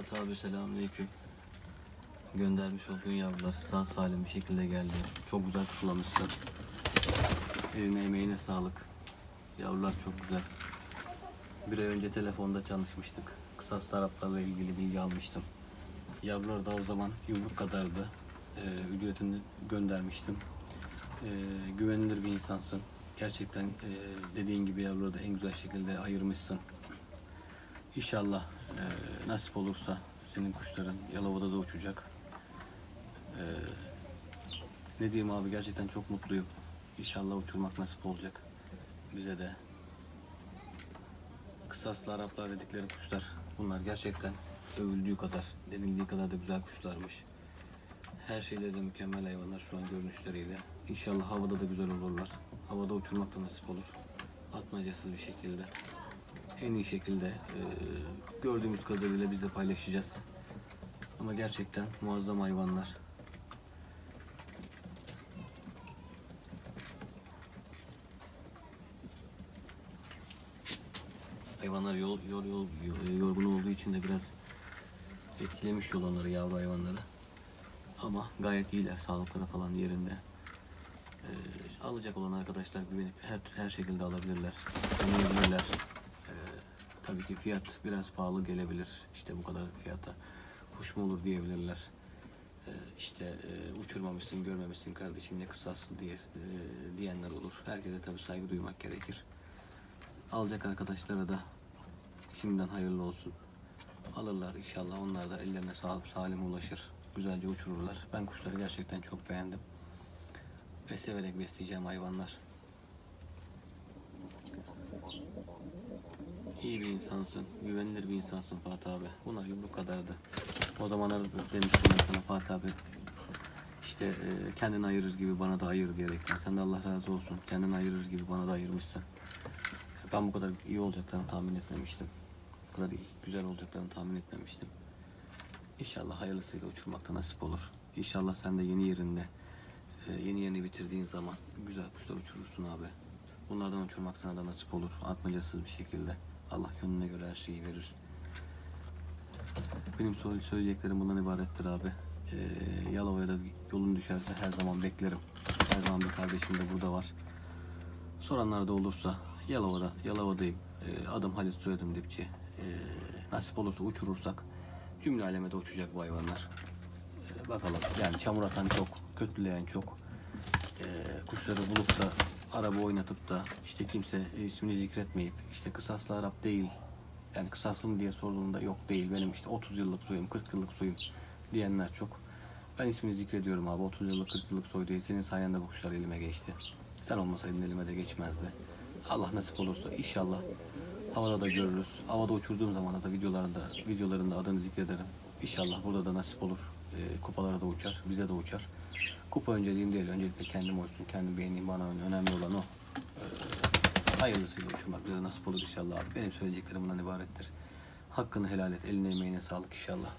Fatih abi selamünaleyküm. Göndermiş olduğun yavrular sağ salim bir şekilde geldi. Çok güzel kullanmışsın. Eline emeğine sağlık. Yavrular çok güzel. Bir ay önce telefonda çalışmıştık. Kısas taraflarla ilgili bilgi almıştım. Yavrular da o zaman yumruk kadardı. Ee, ücretini göndermiştim. Ee, güvenilir bir insansın. Gerçekten e, dediğin gibi yavruları da en güzel şekilde ayırmışsın. İnşallah e, nasip olursa senin kuşların Yalova'da da uçacak. E, ne diyeyim abi gerçekten çok mutluyum. İnşallah uçurmak nasip olacak bize de. Kısaslı Araplar dedikleri kuşlar bunlar gerçekten övüldüğü kadar, denildiği kadar da güzel kuşlarmış. Her şeyleri de mükemmel hayvanlar şu an görünüşleriyle. İnşallah havada da güzel olurlar. Havada uçurmak da nasip olur. Atmacasız bir şekilde en iyi şekilde e, gördüğümüz kadarıyla biz de paylaşacağız. Ama gerçekten muazzam hayvanlar. Hayvanlar yol, yol, yol, yol- yorgun olduğu için de biraz etkilemiş yol onları, yavru hayvanları. Ama gayet iyiler, sağlıkları falan yerinde. Ee, alacak olan arkadaşlar güvenip her, her şekilde alabilirler. Tanıyabilirler. Tabii ki fiyat biraz pahalı gelebilir. İşte bu kadar fiyata kuş mu olur diyebilirler. Ee, işte e, uçurmamışsın, görmemişsin kardeşim ne kısaslı diye e, diyenler olur. Herkese tabii saygı duymak gerekir. Alacak arkadaşlara da şimdiden hayırlı olsun. Alırlar inşallah. Onlar da ellerine sağlık salim ulaşır. Güzelce uçururlar. Ben kuşları gerçekten çok beğendim ve severek besleyeceğim hayvanlar. İyi bir insansın, güvenilir bir insansın Fatih abi. Bunlar yumruk kadardı. O zaman demiştim sana Fatih abi. İşte e, kendini ayırır gibi bana da ayır diyerekten. Sen de Allah razı olsun. Kendini ayırır gibi bana da ayırmışsın. Ben bu kadar iyi olacaklarını tahmin etmemiştim. Bu kadar iyi, güzel olacaklarını tahmin etmemiştim. İnşallah hayırlısıyla uçurmakta nasip olur. İnşallah sen de yeni yerinde ee, yeni yeni bitirdiğin zaman güzel kuşlar uçurursun abi. Bunlardan uçurmak sana da nasip olur. Atmacasız bir şekilde. Allah gönlüne göre her şeyi verir. Benim söyle- söyleyeceklerim bundan ibarettir abi. Ee, Yalova'ya da yolun düşerse her zaman beklerim. Her zaman bir kardeşim de burada var. Soranlar da olursa Yalova'da, Yalova'dayım. Ee, adım Halit soyadım Dipçi. Ee, nasip olursa uçurursak cümle aleme de uçacak bu hayvanlar. Ee, bakalım yani çamur atan çok, kötüleyen çok. Ee, kuşları bulup da araba oynatıp da işte kimse ismini zikretmeyip işte kısaslı Arap değil yani kısaslı mı diye sorduğunda yok değil benim işte 30 yıllık soyum 40 yıllık soyum diyenler çok. Ben ismini zikrediyorum abi 30 yıllık 40 yıllık soy değil senin sayende bu kuşlar elime geçti. Sen olmasaydın elime de geçmezdi. Allah nasip olursa inşallah havada da görürüz. Havada uçurduğum zaman da videolarında videolarında adını zikrederim. İnşallah burada da nasip olur. Ee, kupalara da uçar, bize de uçar. Kupa önceliğim değil, öncelikle kendim olsun, kendim beğeneyim bana önemli olan o. Ee, hayırlısıyla uçurmak nasip olur inşallah. Benim söyleyeceklerim bundan ibarettir. Hakkını helal et, eline emeğine sağlık inşallah.